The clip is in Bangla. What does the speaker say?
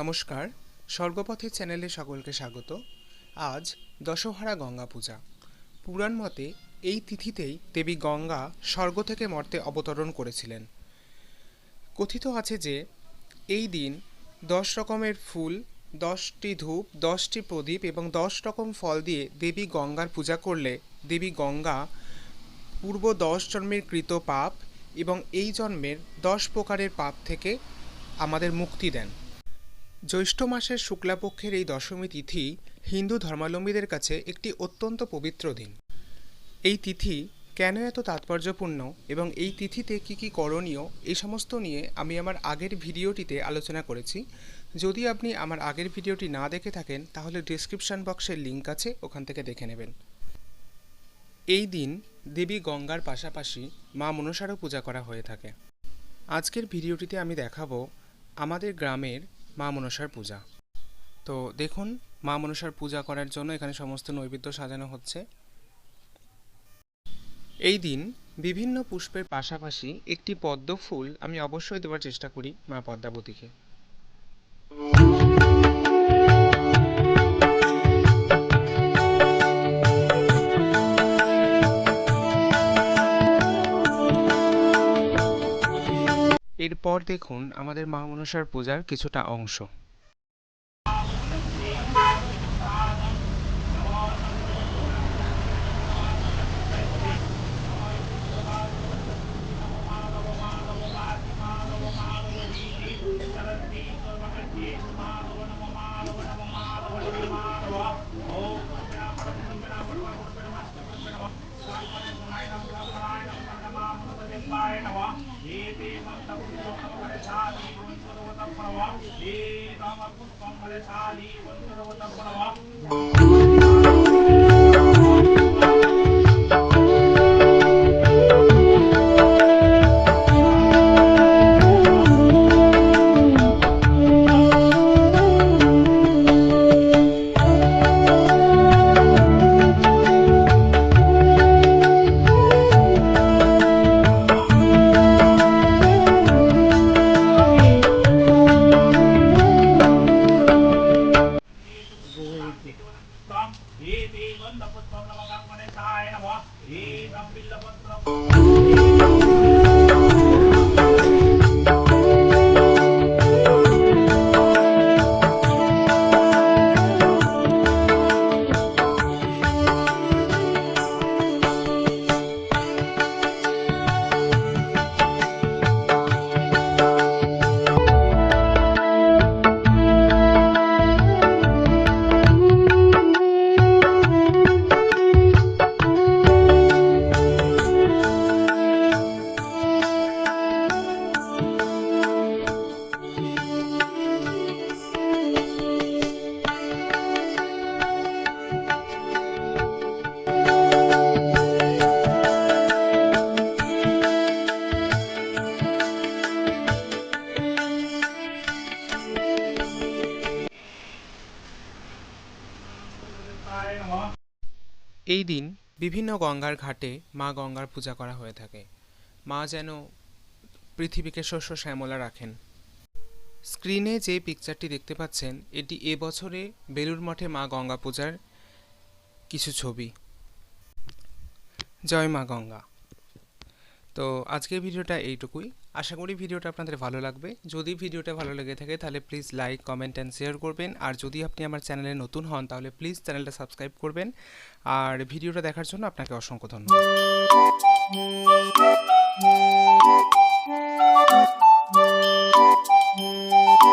নমস্কার স্বর্গপথের চ্যানেলে সকলকে স্বাগত। আজ দশহরা গঙ্গা পূজা। পুরাণ মতে এই তিথিতেই দেবী গঙ্গা স্বর্গ থেকে মর্তে অবতরণ করেছিলেন। কথিত আছে যে, এই দিন দশ রকমের ফুল, দশটি ধূপ, দশটি প্রদীপ এবং দশ রকম ফল দিয়ে দেবী গঙ্গার পূজা করলে দেবী গঙ্গা পূর্ব দশ জন্মের কৃত পাপ এবং এই জন্মের দশ প্রকারের পাপ থেকে আমাদের মুক্তি দেন। জ্যৈষ্ঠ মাসের শুক্লাপক্ষের এই দশমী তিথি হিন্দু ধর্মাবলম্বীদের কাছে একটি অত্যন্ত পবিত্র দিন। এই তিথি কেন এত তাৎপর্যপূর্ণ এবং এই তিথিতে কি কি করণীয় এই সমস্ত নিয়ে আমি আমার আগের ভিডিওটিতে আলোচনা করেছি। যদি আপনি আমার আগের ভিডিওটি না দেখে থাকেন, তাহলে ডিসক্রিপশন বক্সের লিঙ্ক আছে, ওখান থেকে দেখে নেবেন। এই দিন দেবী গঙ্গার পাশাপাশি মা মনসারও পূজা করা হয়ে থাকে। আজকের ভিডিওটিতে আমি দেখাবো আমাদের গ্রামের মা মনসার পূজা। তো দেখুন, মা মনসার পূজা করার জন্য এখানে সমস্ত নৈবেদ্য সাজানো হচ্ছে। এই দিন বিভিন্ন পুষ্পের পাশাপাশি একটি পদ্ম ফুল আমি অবশ্যই দেওয়ার চেষ্টা করি মা পদ্মাবতীকে। এরপর দেখুন আমাদের মা মনসার পূজার কিছুটা অংশ। త్వం ೀ এই দিন বিভিন্ন গঙ্গার ঘাটে মা গঙ্গার পূজা করা হয়ে থাকে। মা যেন পৃথিবীকে শস্য শ্যামলা রাখেন। স্ক্রিনে যে পিকচারটি দেখতে পাচ্ছেন, এটি এবছরে বেলুর মঠে মা গঙ্গা পূজার কিছু ছবি। জয় মা গঙ্গা। তো আজকের ভিডিওটা এইটুকুই। আশা করি ভিডিওটা আপনাদের ভালো লাগবে। যদি ভিডিওটা ভালো লেগে থাকে, তাহলে please like comment and share করবেন। আর যদি আপনি আমার চ্যানেলে নতুন হন, তাহলে প্লিজ চ্যানেলটা সাবস্ক্রাইব করবেন। আর ভিডিওটা দেখার জন্য আপনাকে অসংখ্য ধন্যবাদ।